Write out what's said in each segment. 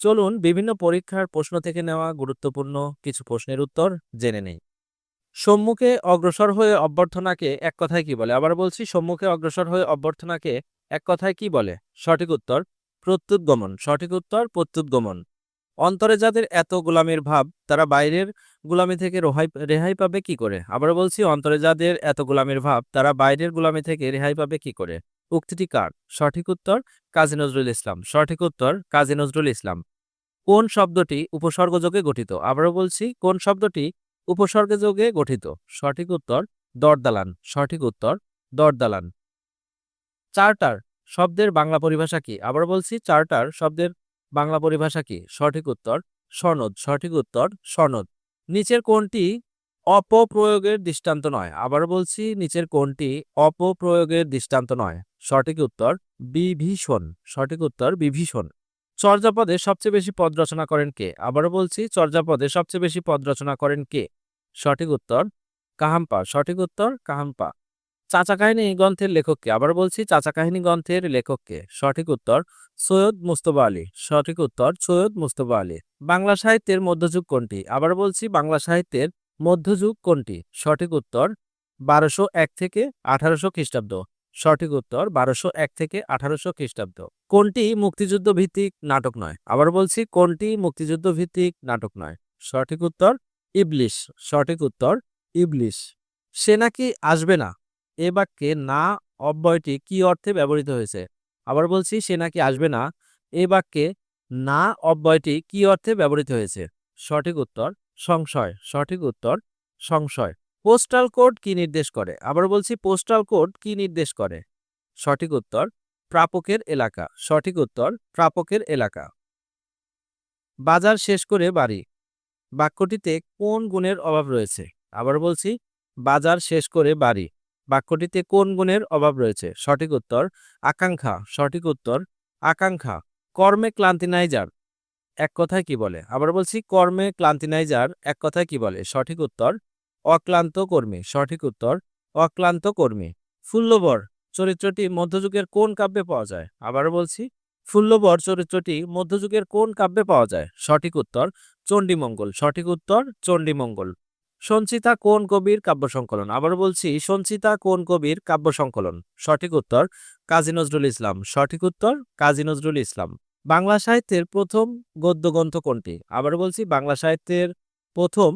চলুন বিভিন্ন পরীক্ষার প্রশ্ন থেকে নেওয়া গুরুত্বপূর্ণ কিছু প্রশ্নের উত্তর জেনে নেই। সম্মুখে অগ্রসর হয়ে অভ্যর্থনাকে এক কথায় কি বলে? আবার বলছি, সম্মুখে অগ্রসর হয়ে অভ্যর্থনাকে এক কথায় কি বলে? সঠিক উত্তর প্রত্যুৎগমন সঠিক উত্তর প্রত্যুৎগমন অন্তরে যাদের এত গোলামির ভাব, তারা বাইরের গোলামি থেকে রেহাই রেহাই পাবে কি করে? আবার বলছি, অন্তরে যাদের এত গোলামির ভাব, তারা বাইরের গোলামি থেকে রেহাই পাবে কি করে? উক্তিটি কার? সঠিক উত্তর কাজী নজরুল ইসলাম। সঠিক উত্তর কাজী নজরুল ইসলাম। কোন শব্দটি উপসর্গযোগে গঠিত? আবারও বলছি, কোন শব্দটি উপসর্গযোগে গঠিত? সঠিক উত্তর দরদালান। সঠিক উত্তর দরদালান। চার্টার শব্দের বাংলা পরিভাষা কি? আবার বলছি, চার্টার শব্দের বাংলা পরিভাষা কি? সঠিক উত্তর সনদ। সঠিক উত্তর সনদ। নিচের কোনটি অপপ্রয়োগের দৃষ্টান্ত নয়। আবার বলছি, নিচের কোনটি অপপ্রয়োগের দৃষ্টান্ত নয়। সঠিক উত্তর, বিভীষণ। সঠিক উত্তর, বিভীষণ। চর্যাপদে সবচেয়ে বেশি পদ রচনা করেন কে? আবারও বলছি, চর্যাপদে সবচেয়ে বেশি পদ রচনা করেন কে? সঠিক উত্তর, কাহাম্পা। সঠিক উত্তর, কাহাম্পা। চাচা কাহিনী গ্রন্থের লেখককে আবার বলছি, চাচা কাহিনী গ্রন্থের লেখককে সঠিক উত্তর, সৈয়দ মুস্তফা আলী। সঠিক উত্তর, সৈয়দ মুস্তফা আলী। বাংলা সাহিত্যের মধ্যযুগ কোনটি? আবার বলছি, বাংলা সাহিত্যের মধ্যযুগ কোনটি? সঠিক উত্তর, বারোশো এক থেকে আঠারোশো খ্রিস্টাব্দ। সঠিক উত্তর, বারোশো এক থেকে আঠারোশো খ্রিস্টাব্দ। কোনটি মুক্তিযুদ্ধ ভিত্তিক নাটক নয়? আবার বলছি, কোনটি মুক্তিযুদ্ধ ভিত্তিক নাটক নয়? সঠিক উত্তর, ইবলিশ। সঠিক উত্তর, ইবলিশ। সে নাকি আসবে না? এ বাক্যে না অব্যয়টি কি অর্থে ব্যবহৃত হয়েছে? আবার বলছি, সে নাকি আসবে না? এ বাক্যে না অব্যয়টি কি অর্থে ব্যবহৃত হয়েছে? সঠিক উত্তর সংশয়, সঠিক উত্তর সংশয়। পোস্টাল কোড কি নির্দেশ করে? আবার বলছি পোস্টাল কোড কি নির্দেশ করে? সঠিক উত্তর প্রাপকের এলাকা। সঠিক উত্তর প্রাপকের এলাকা। বাজার শেষ করে বাড়ি। বাক্যটিতে কোন গুণের অভাব রয়েছে? আবার বলছি বাজার শেষ করে বাড়ি। বাক্যটিতে কোন গুণের অভাব রয়েছে? সঠিক উত্তর আকাঙ্ক্ষা। সঠিক উত্তর আকাঙ্ক্ষা। কর্মে ক্লান্তি নাই যার। এক কথায় কি বলে? আবার বলছি, কর্মে ক্লান্তি নাই যার এক কথায় কি বলে? সঠিক উত্তর, অক্লান্ত কর্মী, সঠিক উত্তর, অক্লান্ত কর্মী। ফুল্লবর চরিত্রটি মধ্যযুগের কোন কাব্যে পাওয়া যায়? আবার বলছি, ফুল্লবর চরিত্রটি মধ্যযুগের কোন কাব্যে পাওয়া যায়? সঠিক উত্তর, চণ্ডীমঙ্গল। সঠিক উত্তর, চণ্ডীমঙ্গল। সঞ্চিতা কোন কবির কাব্য সংকলন? আবার বলছি, সঞ্চিতা কোন কবির কাব্য সংকলন? সঠিক উত্তর, কাজী নজরুল ইসলাম। সঠিক উত্তর, কাজী নজরুল ইসলাম। বাংলা সাহিত্যের প্রথম গদ্যগ্রন্থ কোনটি? আবার বলছি, বাংলা সাহিত্যের প্রথম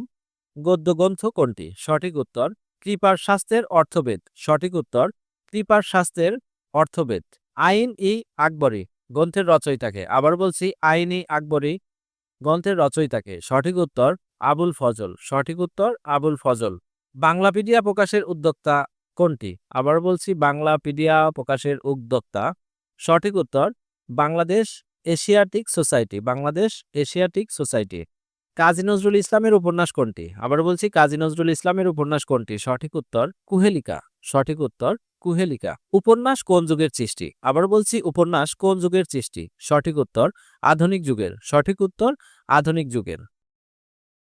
গদ্যগ্রন্থ কোনটি? সঠিক উত্তর, কৃপার শাস্ত্রের অর্থবেদ। সঠিক উত্তর, কৃপার শাস্ত্রের অর্থবেদ। আইন ই আকবরী গ্রন্থের রচয়িতাকে। আবার বলছি, আইন ই আকবরী গ্রন্থের রচয়িতাকে। সঠিক উত্তর, আবুল ফজল। সঠিক উত্তর, আবুল ফজল। বাংলাপিডিয়া প্রকাশের উদ্যোক্তা কোনটি? আবার বলছি, বাংলাপিডিয়া প্রকাশের উদ্যোক্তা। সঠিক উত্তর, Bangladesh Asiatic Society, Bangladesh Asiatic Society. Kazi Nazrul ইসলামের উপন্যাস কোনটি? আবার বলছি, কাজী নজরুল ইসলামের উপন্যাস কোনটি? সঠিক উত্তর কুহেলিকা। সঠিক উত্তর কুহেলিকা। উপন্যাস কোন যুগের সৃষ্টি? আবার বলছি, উপন্যাস কোন যুগের সৃষ্টি? সঠিক উত্তর আধুনিক যুগের। সঠিক উত্তর আধুনিক যুগের।